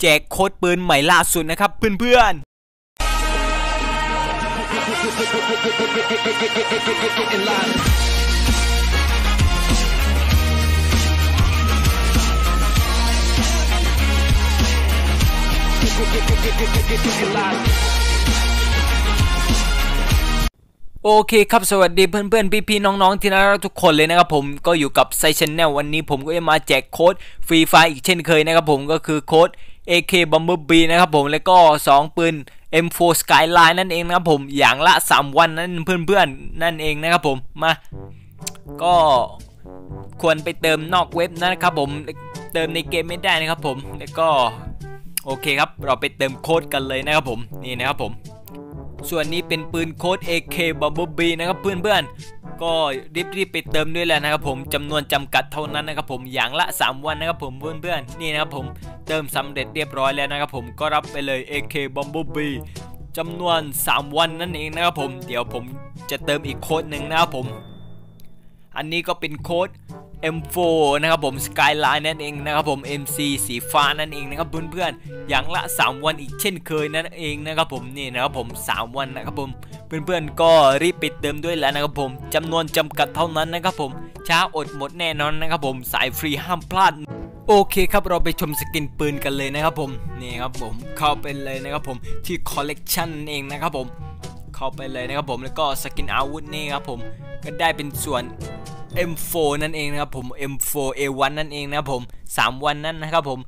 แจกโค้ดปืนใหม่ล่าสุดนะครับเพื่อนๆ โอเคครับสวัสดีเพื่อนๆ พี่ๆ น้องๆ ที่น่ารักทุกคนเลยนะครับผมก็อยู่กับไซชแนลวันนี้ผมก็จะมาแจกโค้ดฟรีไฟอีกเช่นเคยนะครับผมก็คือโค้ด AK Bumblebee นะครับผมแล้วก็ 2 ปืน M4 Skyline นั่นเองนะครับผมอย่างละ 3 วันนั่นเพื่อนๆ นั่นเองนะครับผมมาก็ควรไปเติมนอกเว็บนะครับผมเติมในเกมไม่ได้นะครับผมแล้วก็โอเคครับเราไปเติมโค้ดกันเลยนะครับผมนี่นะครับผม ส่วนนี้เป็นปืนโค้ด AK Bumblebee นะครับเพื่อนๆ ก็รีบๆไปเติมด้วยแหละนะครับผมจำนวนจำกัดเท่านั้นนะครับผมอย่างละ 3 วันนะครับผมเพื่อนๆนี่นะครับผมเติมสำเร็จเรียบร้อยแล้วนะครับผมก็รับไปเลย AK Bumblebee จำนวน 3 วันนั่นเองนะครับผม เดี๋ยวผมจะเติมอีกโค้ดหนึ่งนะครับผม อันนี้ก็เป็นโค้ด M4 นะครับผม Skyline นั่นเองนะครับผม MC สีฟ้านั่นเองนะครับเพื่อนๆ อย่างละ 3 วันอีกเช่นเคยนั่นเองนะครับผมนี่นะครับผม 3 วันนะครับผมเพื่อนๆ ก็รีบไปเติมด้วยแล้วนะครับผมจำนวนจำกัดเท่านั้นนะครับผมช้าอดหมดแน่นอนนะครับผมสายฟรีห้ามพลาดโอเคครับเราไปชมสกินปืนกันเลยนะครับผมนี่ครับผมเข้าไปเลยนะครับผมที่คอลเลกชันเองนะครับผมเข้าไปเลยนะครับผมแล้วก็สกินอาวุธนี่ครับผมก็ได้เป็นส่วน M4 นั่นเองนะครับผม M4 A1 นั่นเองนะครับผม 3 วันนั่นนะครับผม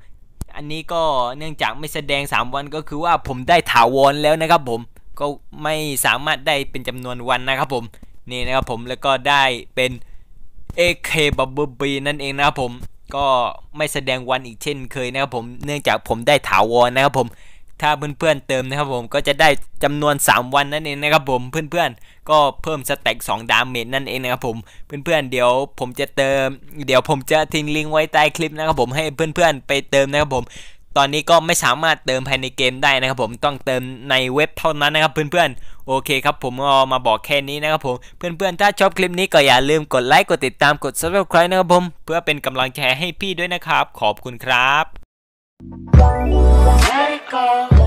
อันนี้ก็เนื่องจากไม่แสดง 3 วันก็คือว่าผมได้ถาวรแล้วนะครับผม ก็ไม่สามารถได้เป็นจำนวนวันนะครับผม นี่นะครับผม แล้วก็ได้เป็น AK Bubble B นั่นเองนะครับผม ก็ไม่แสดงวันอีกเช่นเคยนะครับผม เนื่องจากผมได้ถาวรนะครับผม ถ้าเพื่อนๆเติมนะครับผมก็จะได้จำนวน 3 วันนั่นเองนะครับผมเพื่อนๆ ก็เพิ่มสแต็ก2ดาเมจนั่นเองนะครับผมเพื่อนๆเดี๋ยวผมจะเติม เดี๋ยวผมจะทิ้งลิงก์ไว้ใต้คลิปนะครับผมให้เพื่อนๆไปเติมนะครับผมตอนนี้ก็ไม่สามารถเติมภายในเกมได้นะครับผมต้องเติมในเว็บเท่านั้นนะครับเพื่อนๆโอเคครับผมก็มาบอกแค่นี้นะครับผมเพื่อนๆถ้าชอบคลิปนี้ก็อย่าลืมกดไลค์กดติดตามกด subscribe นะครับผมเพื่อเป็นกำลังใจให้พี่ด้วยนะครับ ขอบคุณครับ Let it go.